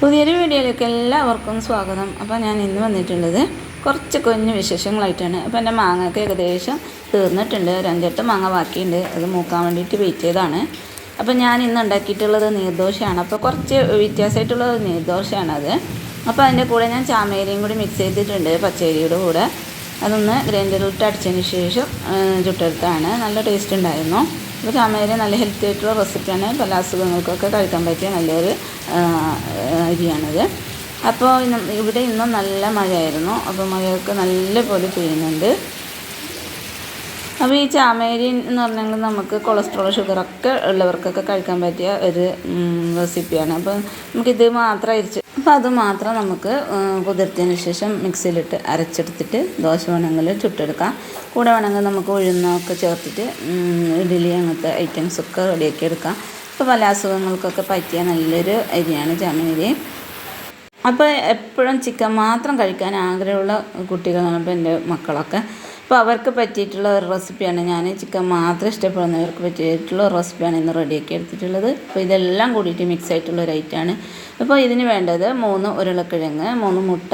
പുതിയൊരു വീഡിയോയിലേക്ക് എല്ലാവർക്കും സ്വാഗതം. അപ്പോൾ ഞാൻ ഇന്ന് വന്നിട്ടുള്ളത് കുറച്ച് കുഞ്ഞു വിശേഷങ്ങളായിട്ടാണ്. അപ്പോൾ എന്റെ മാങ്ങയൊക്കെ ഏകദേശം തീർന്നിട്ടുണ്ട്. ഒരു അഞ്ചെട്ട് മാങ്ങ ബാക്കിയുണ്ട്. അത് മൂക്കാൻ വേണ്ടിയിട്ട് വെയിറ്റ് ചെയ്താണ് അപ്പോൾ ഞാൻ ഇന്ന് ഉണ്ടാക്കിയിട്ടുള്ളത് നീർദോശയാണ്. അപ്പോൾ കുറച്ച് വ്യത്യാസമായിട്ടുള്ള നീർദോശയാണത്. അപ്പോൾ അതിന്റെ കൂടെ ഞാൻ ചാമേരിയും കൂടി മിക്സ് ചെയ്തിട്ടുണ്ട്. പച്ചരിയുടെ കൂടെ. അതൊന്ന് ഗ്രൈൻഡറിലിട്ട് അടിച്ചതിന് ശേഷം ചുട്ടെടുത്താണ്. നല്ല ടേസ്റ്റ് ഉണ്ടായിരുന്നു. അപ്പോൾ ചാമേരി നല്ല ഹെൽത്തി ആയിട്ടുള്ള റെസിപ്പിയാണ് പല അസുഖങ്ങൾക്കൊക്കെ കഴിക്കാൻ പറ്റിയ നല്ലൊരു അരിയാണിത്. അപ്പോൾ ഇവിടെ ഇന്നും നല്ല മഴയായിരുന്നു. അപ്പോൾ മഴയൊക്കെ നല്ല പോലെ പെയ്യുന്നുണ്ട്. അപ്പോൾ ഈ ചാമേരി എന്ന് പറഞ്ഞെങ്കിൽ നമുക്ക് കൊളസ്ട്രോൾ ഷുഗറൊക്കെ ഉള്ളവർക്കൊക്കെ കഴിക്കാൻ പറ്റിയ ഒരു റെസിപ്പിയാണ് അപ്പോൾ നമുക്കിത് മാത്രം അരിച്ച് അപ്പോൾ അത് മാത്രം നമുക്ക് കുതിർത്തിന് ശേഷം മിക്സിയിലിട്ട് അരച്ചെടുത്തിട്ട് ദോശ വേണമെങ്കിൽ ചുട്ടെടുക്കാം. കൂടെ വേണമെങ്കിൽ നമുക്ക് ഉഴുന്നൊക്കെ ചേർത്തിട്ട് ഇഡ്ഡലി അങ്ങനത്തെ ഐറ്റംസൊക്കെ റെഡിയാക്കി എടുക്കാം. അപ്പോൾ പല അസുഖങ്ങൾക്കൊക്കെ പറ്റിയ നല്ലൊരു അരിയാണ് ചാമേരി അപ്പോൾ എപ്പോഴും ചിക്കൻ മാത്രം കഴിക്കാൻ ആഗ്രഹമുള്ള കുട്ടികളാണ് ഇപ്പോൾ എന്റെ മക്കളൊക്കെ. അപ്പോൾ അവർക്ക് പറ്റിയിട്ടുള്ള ഒരു റെസിപ്പിയാണ്. ഞാൻ ചിക്കൻ മാത്രം ഇഷ്ടപ്പെടുന്നവർക്ക് പറ്റിയിട്ടുള്ള ഒരു റെസിപ്പിയാണ് ഇന്ന് റെഡിയാക്കി എടുത്തിട്ടുള്ളത്. അപ്പോൾ ഇതെല്ലാം കൂടിയിട്ട് മിക്സ് ആയിട്ടുള്ള ഒരു ഐറ്റമാണ് അപ്പോൾ ഇതിന് വേണ്ടത് മൂന്ന് ഉരുളക്കിഴങ്ങ് മൂന്ന് മുട്ട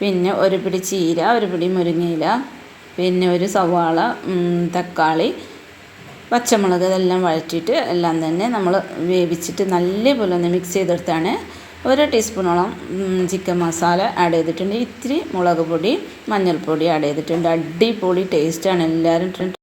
പിന്നെ ഒരു പിടി ചീര ഒരു പിടി മുരിങ്ങയില പിന്നെ ഒരു സവാള തക്കാളി പച്ചമുളക് ഇതെല്ലാം വഴറ്റിയിട്ട് എല്ലാം തന്നെ നമ്മൾ വേവിച്ചിട്ട് നല്ലപോലെ ഒന്ന് മിക്സ് ചെയ്തെടുത്താണ്. ഒരു ടീസ്പൂണോളം ചിക്കൻ മസാല ആഡ് ചെയ്തിട്ടുണ്ട്. ഇത്തിരി മുളക് പൊടി മഞ്ഞൾപ്പൊടി ആഡ് ചെയ്തിട്ടുണ്ട്. അടിപൊളി ടേസ്റ്റാണ് എല്ലാവരും